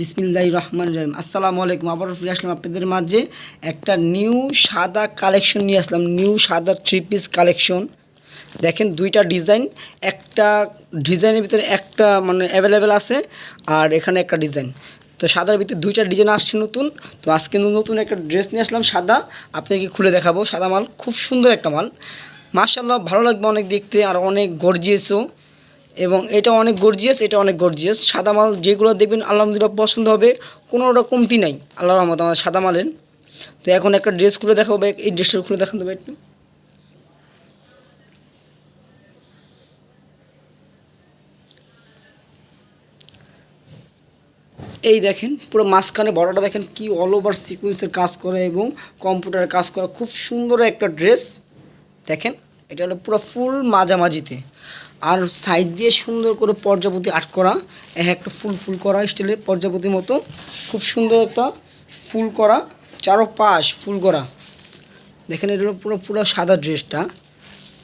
বিসমিল্লাহ রহমান রহিম। আসসালামু আলাইকুম। আবারও ফিরে আসলাম আপনাদের মাঝে একটা নিউ সাদা কালেকশন নিয়ে আসলাম। নিউ সাদা থ্রি পিস কালেকশন। দেখেন দুইটা ডিজাইন, একটা ডিজাইনের ভিতরে একটা মানে অ্যাভেলেবেল আছে আর এখানে একটা ডিজাইন। তো সাদার ভিতরে দুইটা ডিজাইন আসছে নতুন। তো আজকে নতুন একটা ড্রেস নিয়ে আসলাম সাদা। আপনাকে খুলে দেখাবো সাদা মাল। খুব সুন্দর একটা মাল। মার্শাল্লাহ ভালো লাগবে অনেক দেখতে আর অনেক গর্জিয়াসও এবং এটা অনেক গর্জিয়াস এটা অনেক গর্জিয়াস সাদা মাল যেগুলো দেখবেন আলহামদুলিল্লাহ পছন্দ হবে কোনো ওটা কমতি নাই। আল্লাহ রহমত আমাদের সাদা মালের। তো এখন একটা ড্রেস খুলে দেখাবো ভাই, এই ড্রেসটা খুলে দেখান দেবো একটু। এই দেখেন পুরো মাঝখানে বড়টা দেখেন কি অল ওভার সিকুয়েন্সের কাজ করে এবং কম্পিউটারে কাজ করা। খুব সুন্দর একটা ড্রেস দেখেন এটা হলো পুরো ফুল মাঝামাঝিতে। আর সাইড দিয়ে সুন্দর করে পর্যাপতি আর্ট করা এক একটা ফুল ফুল করা স্টাইলের পর্যাপতির মতো। খুব সুন্দর একটা ফুল করা চারো পাশ ফুল করা। দেখেন এটা হলো পুরো পুরো সাদা ড্রেসটা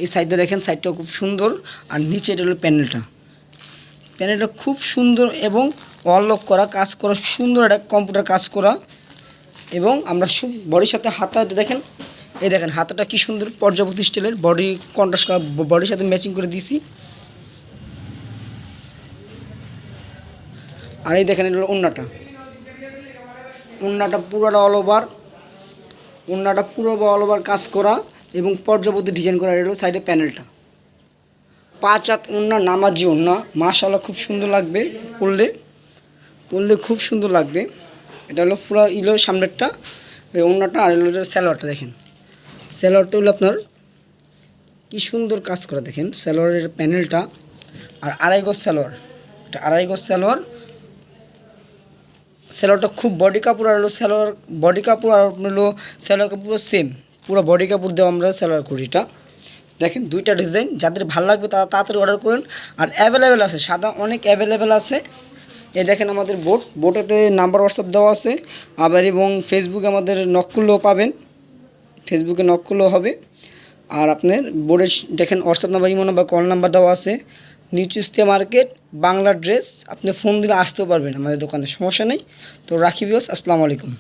এই সাইডটা দেখেন সাইডটাও খুব সুন্দর। আর নিচে এটা হলো প্যানেলটা প্যানেলটা খুব সুন্দর এবং অনলক করা, কাজ করা, সুন্দর একটা কম্পিউটার কাজ করা। এবং আমরা বডির সাথে হাতা দেখেন এই দেখেন, হাতাটা কি সুন্দর পর্যাপতি স্টাইলের বডি কন্ট্রাস্ট বডির সাথে ম্যাচিং করে দিয়েছি আর এই দেখেন, এটা উন্নাটা উন্নাটা পুরোটা অল ওভার উন্নাটা পুরো অল ওভার কাজ করা এবং পর্যাপতি ডিজাইন করা, এটা সাইডে প্যানেলটা পাঁচ হাত উন্না নামাজি উন্না মাশাল্লাহ খুব সুন্দর লাগবে পরলে। পরলে খুব সুন্দর লাগবে। এটা হলো পুরো ইলো সামনেরটা, এই উন্নাটা আর হলো স্যালোয়ারটা দেখেন। স্যালোয়ারটা হলো আপনার, কি সুন্দর কাজ করা দেখেন স্যালোয়ারের প্যানেলটা আর আড়াই গজ স্যালোয়ার এটা আড়াই গজ স্যালোয়ার স্যালোয়ারটা খুব বডি কাপড় আর হলো বডি কাপড় আর হলো স্যালোয়ার কাপড় সেম পুরো বডি কাপড় দেওয়া আমরা স্যালোয়ার করি এটা। দেখেন দুইটা ডিজাইন যাদের ভালো লাগবে তারা তাড়াতাড়ি অর্ডার করেন। আর অ্যাভেলেবেল আছে, সাদা অনেক অ্যাভেলেবেল আছে। এই দেখেন আমাদের বোট বোটেতে নাম্বার হোয়াটসঅ্যাপ দেওয়া আছে। আবার এবং ফেসবুকে আমাদের নক করলেও পাবেন। ফেসবুকে নক করলেও হবে। আর আপনার বোর্ডে দেখেন WhatsApp number imo number call number দেওয়া আছে। নিউ ইস্তে মার্কেট বাংলা ড্রেস আপনি ফোন দিলে আসতেও পারবেন আমাদের দোকানে, সমস্যা নেই। তো রাখি বিয়স আসসালামু আলাইকুম।